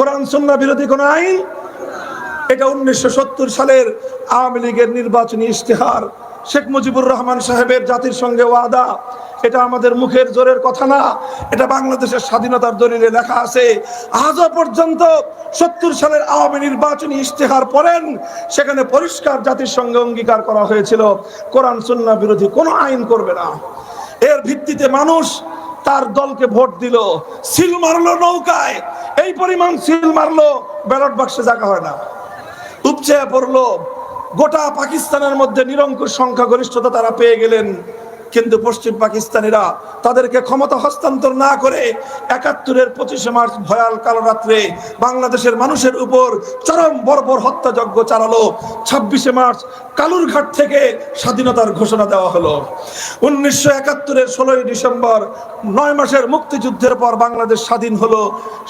কোরআন সুন্না বিরোধী কোন আইন? এটা উনিশশো সত্তর সালের আওয়ামী লীগের নির্বাচনী ইশতেহার। শেখ মুজিবুর রহমান সাহেবের জাতির সঙ্গে ওয়াদা। এটা আমাদের মুখের জোরের কথা না। এটা বাংলাদেশের স্বাধীনতার দলিলে লেখা আছে। আজও পর্যন্ত সত্তর সালের আওয়ামী নির্বাচনী ইশতেহার পড়েন। সেখানে পরিষ্কার জাতির সঙ্গে অঙ্গীকার করা হয়েছিল। কোরআন সুন্না বিরোধী কোনো আইন করবে না। এর ভিত্তিতে মানুষ তার দলকে ভোট দিল। সিল মারলো নৌকায়। এই পরিমাণ সিল মারলো, ব্যালট বাক্সে জায়গা হয় না। উপচে পড়ল। গোটা পাকিস্তানের মধ্যে নিরঙ্কুশ সংখ্যাগরিষ্ঠতা তারা পেয়ে গেলেন। কিন্তু পশ্চিম পাকিস্তানিরা তাদেরকে ক্ষমতা হস্তান্তর না করে একাত্তরের পঁচিশে মার্চ ভয়াল কালো রাত্রে বাংলাদেশের মানুষের উপর চরম বর্বর হত্যাযজ্ঞ চালালো। ছাব্বিশে মার্চ কালুরঘাট থেকে স্বাধীনতার ঘোষণা দেওয়া হলো। উনিশশো একাত্তরের ষোলোই ডিসেম্বর, নয় মাসের মুক্তিযুদ্ধের পর বাংলাদেশ স্বাধীন হলো।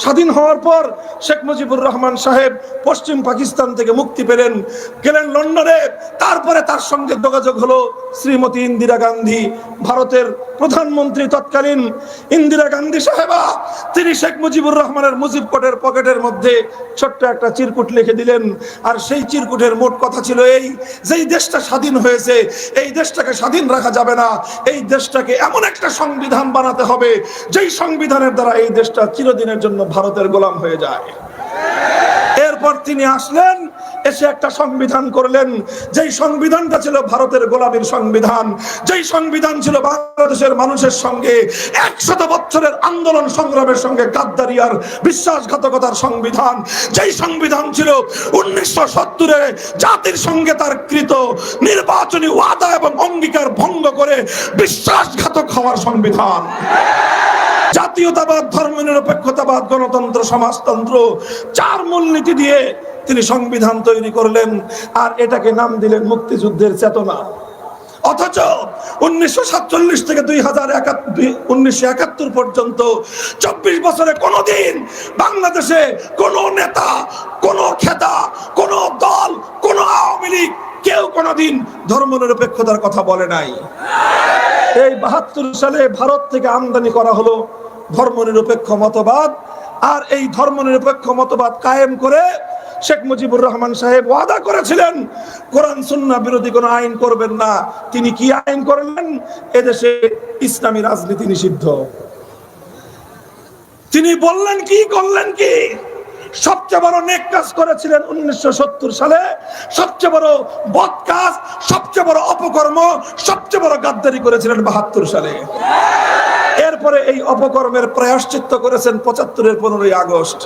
স্বাধীন হওয়ার পর শেখ মুজিবুর রহমান সাহেব পশ্চিম পাকিস্তান থেকে মুক্তি পেলেন, গেলেন লন্ডনে। তারপরে তার সঙ্গে যোগাযোগ হলো শ্রীমতী ইন্দিরা গান্ধী। ভারতের প্রধানমন্ত্রী তৎকালীন ইন্দিরা গান্ধী সাহেবা, তিনি শেখ মুজিবুর রহমানের মুজিব কোটের পকেটের মধ্যে ছোট্ট একটা চিরকুট লিখে দিলেন। আর সেই চিরকুটের মোট কথা ছিল এই, যেই দেশটা স্বাধীন হয়েছে, এই দেশটাকে স্বাধীন রাখা যাবে না। এই দেশটাকে এমন একটা সংবিধান বানাতে হবে, যেই সংবিধানের দ্বারা এই দেশটা চিরদিনের জন্য ভারতের গোলাম হয়ে যায়। এরপর তিনি আসলেন এসে একটা সংবিধান করলেন। যেই সংবিধানটা ছিল ভারতের গোলামীর সংবিধান, যেই সংবিধান ছিল বাংলাদেশের মানুষের সঙ্গে, একশত বছরের আন্দোলন সংগ্রামের সঙ্গে গাদ্দারিয়ার বিশ্বাসঘাতকতার সংবিধান, যেই সংবিধান ছিল উনিশশো সত্তরে জাতির সঙ্গে তার কৃত নির্বাচনী ওয়াদা এবং অঙ্গীকার ভঙ্গ করে বিশ্বাসঘাতক হওয়ার সংবিধান। জাতীয়তাবাদ, ধর্মনিরপেক্ষতাবাদ, গণতন্ত্র, সমাজতন্ত্র, চার মূলনীতি দিয়ে তিনি সংবিধান তৈরি করলেন, আর এটাকে নাম দিলেন মুক্তিযুদ্ধের চেতনা। অথচ উনিশশো সাতচল্লিশ থেকে দুই হাজার একাত্তর পর্যন্ত চব্বিশ বছরে কোনোদিন বাংলাদেশে কোন নেতা, কোন খেতা, কোন দল, কোন আওয়ামী লীগ কেউ কোনোদিন ধর্ম নিরপেক্ষতার কথা বলে নাই। এই বাহাত্তর সালে ভারত থেকে আমদানি করা হলো ধর্মনিরপেক্ষ মতবাদ, আর এই ধর্মনিরপেক্ষ মতবাদ কায়েম করে শেখ মুজিবুর রহমান সাহেব ওয়াদা করেছিলেন, কোরআন সুন্না বিরোধী কোনো আইন করবেন না। তিনি কি আইন করলেন? এদেশে ইসলামী রাজনীতি নিষিদ্ধ। তিনি বললেন কি, করলেন কি? সবচেয়ে বড় নেক কাজ করেছিলেন উনিশশো সত্তর সালে। সবচেয়ে বড় বদ কাজ, সবচেয়ে বড় অপকর্ম, সবচেয়ে বড় গাদ্দারি করেছিলেন বাহাত্তর সালে। এরপরে এই অপকর্মের প্রায়শ্চিত্ত করেছেন পঁচাত্তরের পনেরোই আগস্ট।